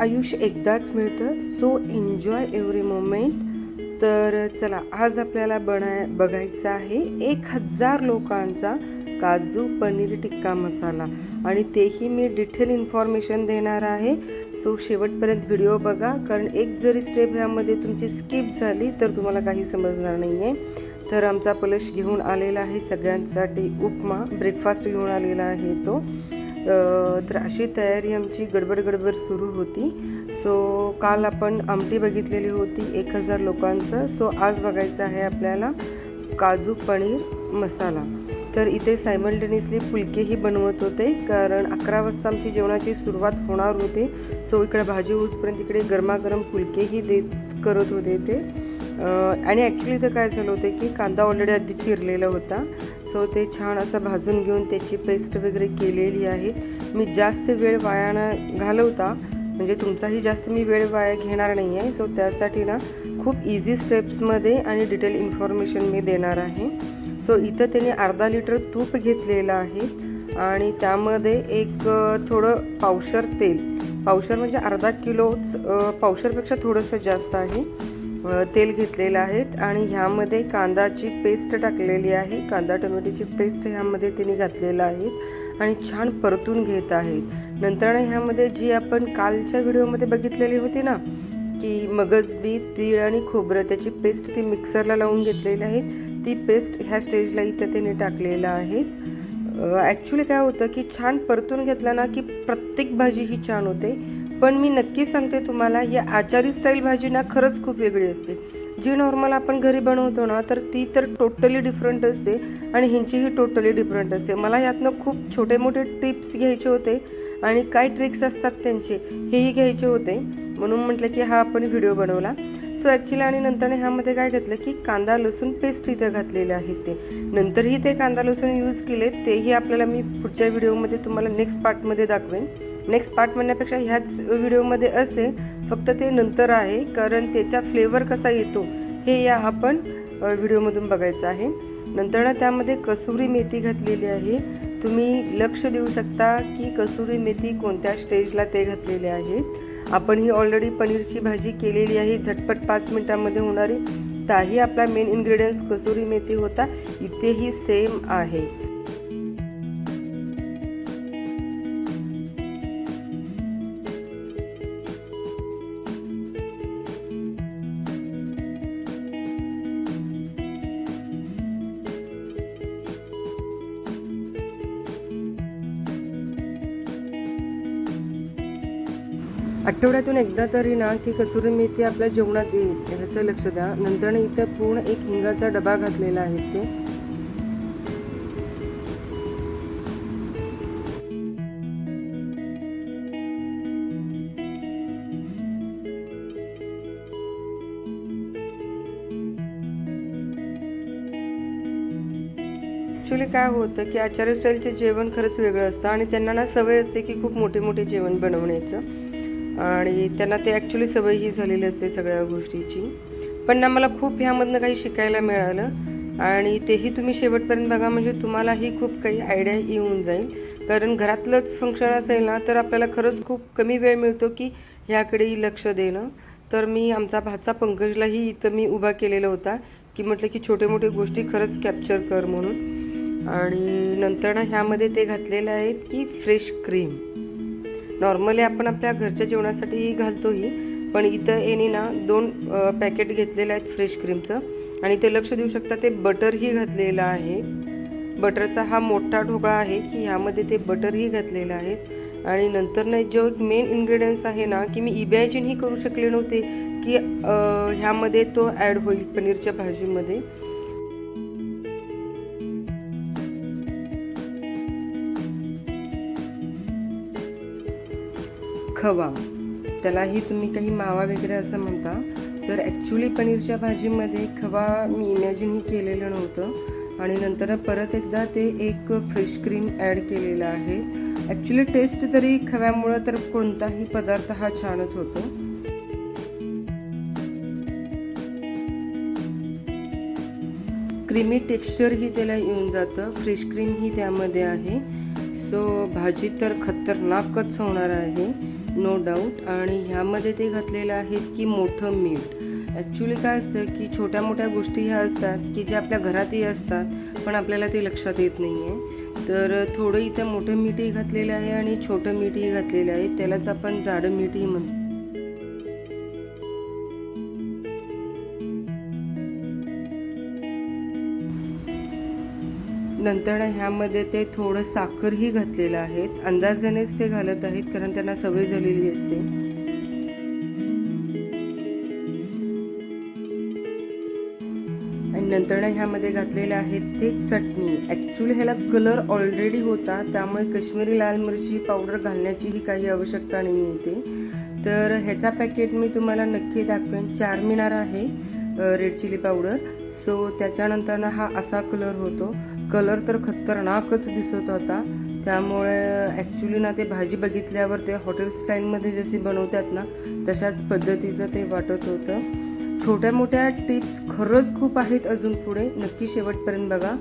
आयुष्य एकदाच मिळतं. सो एन्जॉय एव्हरी मोमेंट तर चला आज आपल्याला बनाय बघायचा आहे एक हजार लोकांचा काजू पनीर टिक्का मसाला. आणि तेही मी डिटेल इन्फॉर्मेशन देणार आहे. सो शेवटपर्यंत व्हिडिओ बघा. कारण एक जरी स्टेप ह्यामध्ये तुमची स्किप झाली तर तुम्हाला काही समजणार नाही आहे तर आमचा पलश घेऊन आलेला आहे सगळ्यांसाठी उपमा. ब्रेकफास्ट घेऊन आलेला आहे तो. अशी तयारी आमची गडबड गडबड सुरू होती. सो काल आपण आमटी बघितलेली होती एक हजार लोकांचं. सो आज बघायचं आहे आपल्याला काजू पनीर मसाला. तर इथे सायमल्टेनियसली फुलकेही बनवत होते कारण अकरा वाजता आमची जेवणाची सुरुवात होणार होते. सो इकडे भाजी होऊसपर्यंत इकडे गरमागरम फुलकेही देत करत होते ते. आणि ॲक्च्युली तर काय झालं होतं की कांदा ऑलरेडी आधी चिरलेला होता. सो ते छान असं भाजून घेऊन त्याची पेस्ट वगैरे केलेली आहे. मी जास्त वेळ वाया घालवता म्हणजे तुमचाही जास्त मी वेळ वाया घेणार नाही आहे सो त्यासाठी ना खूप इझी स्टेप्समध्ये आणि डिटेल इन्फॉर्मेशन मी देणार आहे. सो इथं त्याने अर्धा लिटर तूप घेतलेलं आहे. आणि त्यामध्ये एक थोडं पावशर तेल. पावशर म्हणजे अर्धा किलोच पावशरपेक्षा थोडंसं जास्त आहे. तेल घेतलेलं आहेत आणि ह्यामध्ये कांदाची पेस्ट टाकलेली आहे. कांदा टोमॅटोची पेस्ट ह्यामध्ये तिने घातलेलं आहे आणि छान परतून घेत आहेत नंतर ह्यामध्ये जी आपण कालच्या व्हिडिओमध्ये बघितलेली होती ना की मगजबी तीळ आणि खोबरं त्याची पेस्ट ती मिक्सरला लावून घेतलेली आहे. ती पेस्ट ह्या स्टेजला इथं त्याने टाकलेलं आहे. ॲक्च्युली काय होतं की छान परतून घेतला ना की प्रत्येक भाजी ही छान होते. पण मी नक्की सांगते तुम्हाला या आचारी स्टाईल भाजी ना खरंच खूप वेगळी असते. जी नॉर्मल आपण घरी बनवतो ना तर ती तर टोटली डिफरंट असते आणि ह्यांचीही टोटली डिफरंट असते. मला यातनं खूप छोटे मोठे टिप्स घ्यायचे होते आणि काय ट्रिक्स असतात त्यांचे हेही घ्यायचे होते. म्हणून म्हटलं की हा आपण व्हिडिओ बनवला. सो ॲक्च्युली आणि नंतर ह्यामध्ये काय घातलं की कांदा लसूण पेस्ट इथं घातलेले आहेत ते. नंतरही ते कांदा लसूण यूज केले तेही आपल्याला मी पुढच्या व्हिडिओमध्ये तुम्हाला नेक्स्ट पार्टमध्ये दाखवेन. नेक्स्ट पार्ट म्हणण्यापेक्षा ह्याच व्हिडिओमध्ये असेल. फक्त ते नंतर आहे कारण त्याचा फ्लेवर कसा येतो हे या आपण व्हिडिओमधून बघायचं आहे. नंतर ना त्यामध्ये कसुरी मेथी घातलेली आहे. तुम्ही लक्ष देऊ शकता की कसुरी मेथी कोणत्या स्टेजला ते घातलेले आहेत आपण ही ऑलरेडी पनीरची भाजी केलेली आहे. झटपट पाच मिनिटांमध्ये होणारी ताही आपला मेन इन्ग्रेडियंट्स कसुरी मेथी होता इथेही सेम आहे. आठवड्यातून एकदा तरी ना की कसुरी मेथी आपल्या जेवणात येईल. ह्याचं लक्ष द्या. नंतर इथं पूर्ण एक हिंगाचा डबा घातलेला आहे ते. ॲक्च्युली काय होतं की आचार्य स्टाईलचे जेवण खरंच वेगळं असतं आणि त्यांना ना सवय असते की खूप मोठे मोठे जेवण बनवण्याचं आणि त्यांना ते ॲक्च्युली सवयही झालेली असते सगळ्या गोष्टीची. पण ना मला खूप ह्यामधनं काही शिकायला मिळालं आणि तेही तुम्ही शेवटपर्यंत बघा म्हणजे तुम्हालाही खूप काही आयडिया येऊन जाईल. कारण घरातलंच फंक्शन असेल ना तर आपल्याला खरंच खूप कमी वेळ मिळतो की ह्याकडेही लक्ष देणं. तर मी आमचा भाचा पंकजलाही इथं मी उभा केलेला होता की म्हटलं की छोटे मोठे गोष्टी खरंच कॅप्चर कर म्हणून. आणि नंतर ना ह्यामध्ये ते घातलेले आहेत की फ्रेश क्रीम नॉर्मली आपण आपल्या घरच्या जेवणासाठीही घालतोही पण इथं येणे ना दोन पॅकेट घेतलेले आहेत फ्रेश क्रीमचं आणि ते लक्ष देऊ शकता ते बटरही घातलेलं आहे. बटरचा हा मोठा ढोकळा आहे की ह्यामध्ये ते बटरही घातलेलं आहे. आणि नंतर ना जो एक मेन इन्ग्रेडियंट्स आहे ना की मी इमॅजिनही करू शकले नव्हते की ह्यामध्ये तो ॲड होईल पनीरच्या भाजीमध्ये. खवा. त्यालाही तुम्ही काही मावा वगैरे असं म्हणता. तर ॲक्च्युली पनीरच्या भाजीमध्ये खवा मी इमॅजिनही केलेलं नव्हतं. आणि नंतर परत एकदा ते एक फ्रेश क्रीम ॲड केलेलं आहे. ॲक्च्युली टेस्ट तरी खव्यामुळं तर कोणताही पदार्थ हा छानच होतो. क्रीमी टेक्स्चरही त्याला येऊन जातं. फ्रेश क्रीमही त्यामध्ये आहे. सो भाजी तर खतरनाकच होणार आहे. नो डाऊट आणि ह्यामध्ये ते घातलेलं आहेत की मोठं मीठ. ॲक्च्युली काय असतं की छोट्या मोठ्या गोष्टी ह्या असतात की ज्या आपल्या घरातही असतात पण आपल्याला ते लक्षात येत नाही आहे तर थोडं इथं मोठं मीठही घातलेलं आहे आणि छोटं मीठही घातलेलं आहे. त्यालाच आपण जाडं मीठही म्हणतो. नंतर ह्यामध्ये ते थोडं साखरही घातलेलं आहेत. अंदाजानेच ते घालत आहेत कारण त्यांना सवय झालेली असते. आणि नंतर ह्यामध्ये घातलेले आहेत ते चटणी. ॲक्च्युली ह्याला कलर ऑलरेडी होता त्यामुळे काश्मीरी लाल मिरची पावडर घालण्याचीही काही आवश्यकता नाही येते तर ह्याचा पॅकेट मी तुम्हाला नक्की दाखवेन. चार मिनार आहे. रेड चिली पावडर सो त्याच्यानंतर ना हा असा कलर होतो. कलर तर खतरनाकच दिसत होता. त्यामुळे ॲक्च्युली ना ते भाजी बघितल्यावर ते हॉटेल स्टाईलमध्ये जशी बनवतात ना तशाच पद्धतीचं ते वाटत होतं. छोट्या मोठ्या टिप्स खरंच खूप आहेत अजून पुढे. नक्की शेवटपर्यंत बघा.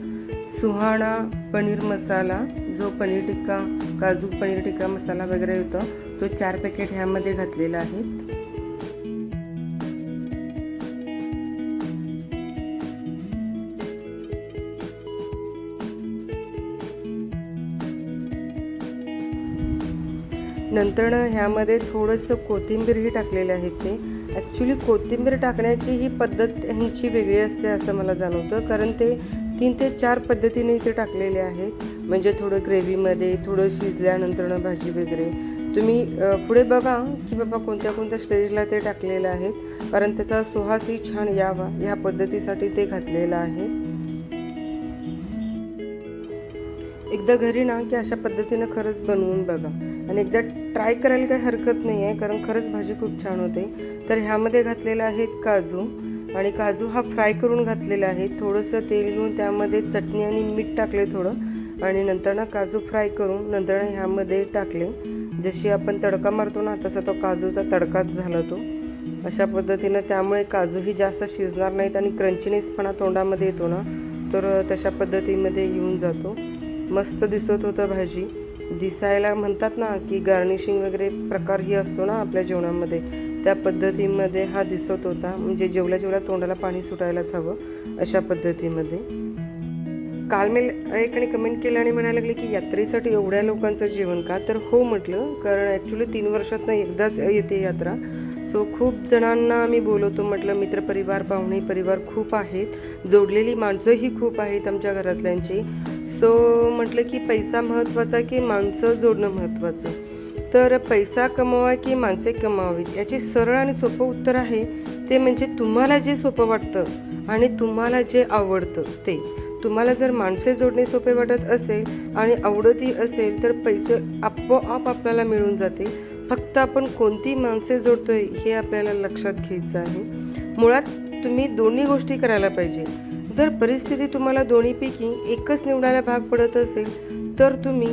सुहाणा पनीर मसाला जो पनीर टिक्का काजू पनीर टिक्का मसाला वगैरे होता तो चार पॅकेट ह्यामध्ये घातलेला आहेत नंतर ह्यामध्ये थोडंसं कोथिंबीरही टाकलेले आहे ते ॲक्च्युली कोथिंबीर टाकण्याची ही पद्धत ह्यांची वेगळी असते असं मला जाणवतं. कारण ते तीन ते चार पद्धतीने इथे टाकलेले आहेत. म्हणजे थोडं ग्रेव्हीमध्ये थोडं शिजल्यानंतर भाजी वगैरे. तुम्ही पुढे बघा की बाबा कोणत्या कोणत्या स्टेजला ते टाकलेलं आहेत. कारण त्याचा सुहासही छान यावा ह्या पद्धतीसाठी ते घातलेलं आहे. एकदा घरी ना की अशा पद्धतीनं खरंच बनवून बघा. आणि एकदा ट्राय करायला काही हरकत नाही आहे कारण खरंच भाजी खूप छान होते. तर ह्यामध्ये घातलेलं आहेत काजू आणि काजू हा फ्राय करून घातलेला आहे. थोडंसं तेल घेऊन त्यामध्ये चटणी आणि मीठ टाकले थोडं. आणि नंतर ना काजू फ्राय करून नंतर ह्यामध्ये टाकले. जशी आपण तडका मारतो ना तसा तो काजूचा तडकाच झाला तो. अशा पद्धतीनं त्यामुळे काजूही जास्त शिजणार नाहीत आणि क्रंचीनेसपणा तोंडामध्ये येतो ना तर तशा पद्धतीमध्ये येऊन जातो. मस्त दिसत होतं भाजी. दिसायला म्हणतात ना की गार्निशिंग वगैरे प्रकारही असतो ना आपल्या जेवणामध्ये. त्या पद्धतीमध्ये हा दिसत होता. म्हणजे जेवल्या जेवल्या तोंडाला पाणी सुटायलाच हवं अशा पद्धतीमध्ये. काल मी एकाने कमेंट केलं आणि म्हणायला लागले की यात्रेसाठी एवढ्या लोकांचं जेवण का? तर हो म्हटलं. कारण ॲक्च्युली तीन वर्षातनं एकदाच येते यात्रा. सो खूप जणांना आम्ही बोलवतो म्हटलं मित्रपरिवार पाहुणे परिवार खूप आहेत. जोडलेली माणसंही खूप आहेत आमच्या घरातल्यांची. सो म्हटलं की पैसा महत्त्वाचा की माणसं जोडणं महत्त्वाचं तर पैसा कमवा की माणसे कमावीत? याचे सरळ आणि सोपं उत्तर आहे ते म्हणजे तुम्हाला जे सोपं वाटतं आणि तुम्हाला जे आवडतं ते. तुम्हाला जर माणसे जोडणे सोपे वाटत असेल आणि आवडतही असेल तर पैसे आपोआप आपल्याला मिळून जाते. फक्त आपण कोणती माणसे जोडतोय हे आपल्याला लक्षात घ्यायचं आहे. मुळात तुम्ही दोन्ही गोष्टी करायला पाहिजे. जर परिस्थिती तुम्हाला दोन्हीपैकी एकच निवडायला भाग पडत असेल तर तुम्ही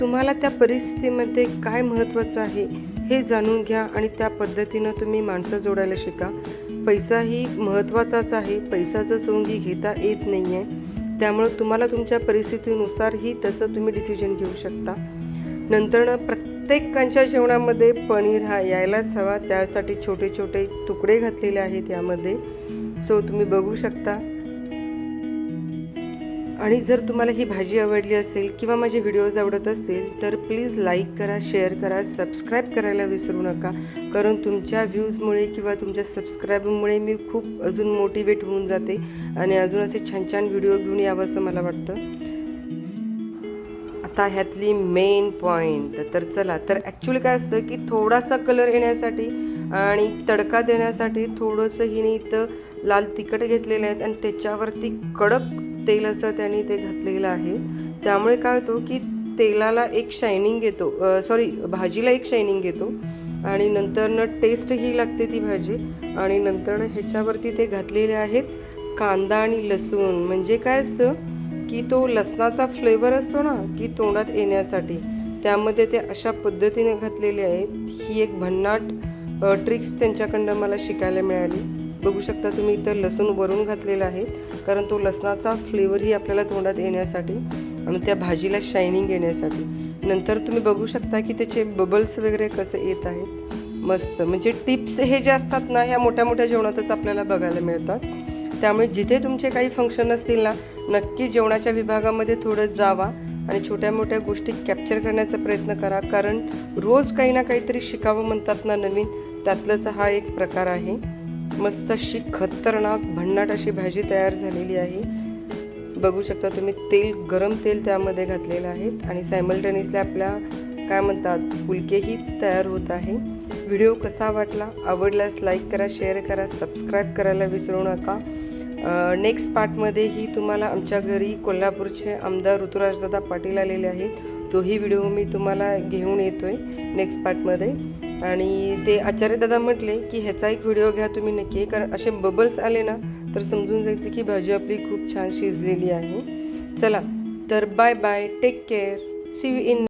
तुम्हाला त्या परिस्थितीमध्ये काय महत्त्वाचं आहे हे जाणून घ्या आणि त्या पद्धतीनं तुम्ही माणसं जोडायला शिका. पैसाही महत्त्वाचाच आहे. पैसाचं सोंगी घेता येत नाही आहे त्यामुळं तुम्हाला तुमच्या परिस्थितीनुसारही तसं तुम्ही डिसिजन घेऊ शकता. नंतरनं प्रत्येकांच्या जेवणामध्ये पनीर हा यायलाच हवा. त्यासाठी छोटे छोटे तुकडे घातलेले आहेत यामध्ये. सो तुम्ही बघू शकता. आणि जर तुम्हाला ही भाजी आवडली असेल किंवा माझे व्हिडिओज आवडत असतील तर प्लीज लाईक करा शेअर करा सबस्क्राईब करायला विसरू नका. कारण तुमच्या व्ह्यूजमुळे किंवा तुमच्या सबस्क्राईबमुळे मी खूप अजून मोटिवेट होऊन जाते आणि अजून असे छान छान व्हिडिओ घेऊन यावं असं मला वाटतं. आता ह्यातली मेन पॉईंट तर चला तर ॲक्च्युली काय असतं की थोडासा कलर येण्यासाठी आणि तडका देण्यासाठी थोडंसं हिने इथं लाल तिखट घेतलेलं आहेत आणि त्याच्यावरती कडक तेल असं त्यांनी ते घातलेलं आहे. त्यामुळे काय होतो की तेलाला एक शायनिंग येतो. सॉरी भाजीला एक शायनिंग येतो. आणि नंतरनं टेस्टही लागते ती भाजी. आणि नंतर ह्याच्यावरती ते घातलेले आहेत कांदा आणि लसूण. म्हणजे काय असतं की तो लसणाचा फ्लेवर असतो ना की तोंडात येण्यासाठी. त्यामध्ये ते अशा पद्धतीने घातलेले आहेत. ही एक भन्नाट ट्रिक्स त्यांच्याकडनं मला शिकायला मिळाली. बघू शकता तुम्ही इथं लसूण वरून घातलेला आहे. कारण तो लसणाचा फ्लेवरही आपल्याला तोंडात येण्यासाठी आणि त्या भाजीला शायनिंग येण्यासाठी. नंतर तुम्ही बघू शकता की त्याचे बबल्स वगैरे कसे येत आहेत. मस्त. म्हणजे टिप्स हे जे असतात ना ह्या मोठ्या मोठ्या जेवणातच आपल्याला बघायला मिळतात. त्यामुळे जिथे तुमचे काही फंक्शन असतील ना नक्की जेवणाच्या विभागामध्ये थोडं जावा आणि छोट्या मोठ्या गोष्टी कॅप्चर करण्याचा प्रयत्न करा. कारण रोज काही ना काहीतरी शिकावं म्हणतात ना नवीन त्यातलाच हा एक प्रकार आहे. मस्त अशी खतरनाक भन्नाट अशी भाजी तयार झालेली आहे. बघू शकता तुम्ही तेल गरम तेल त्यामध्ये घातलेलं आहे आणि सायमल्टेनियसली आपल्या काय म्हणतात फुलकेही तयार होत आहे. व्हिडिओ कसा वाटला आवडल्यास लाईक करा शेअर करा सबस्क्राईब करायला विसरू नका. नेक्स्ट पार्टमध्येही तुम्हाला आमच्या घरी कोल्हापूरचे आमदार ऋतुराजदादा पाटील आलेले आहेत. तोही व्हिडिओ मी तुम्हाला घेऊन येतो आहे नेक्स्ट पार्टमध्ये आणि ते आचार्यदादा म्हटले की ह्याचा एक व्हिडिओ घ्या तुम्ही नक्की. कारण असे बबल्स आले ना तर समजून जायचं की भाजी आपली खूप छान शिजलेली आहे. चला तर bye bye take care see you in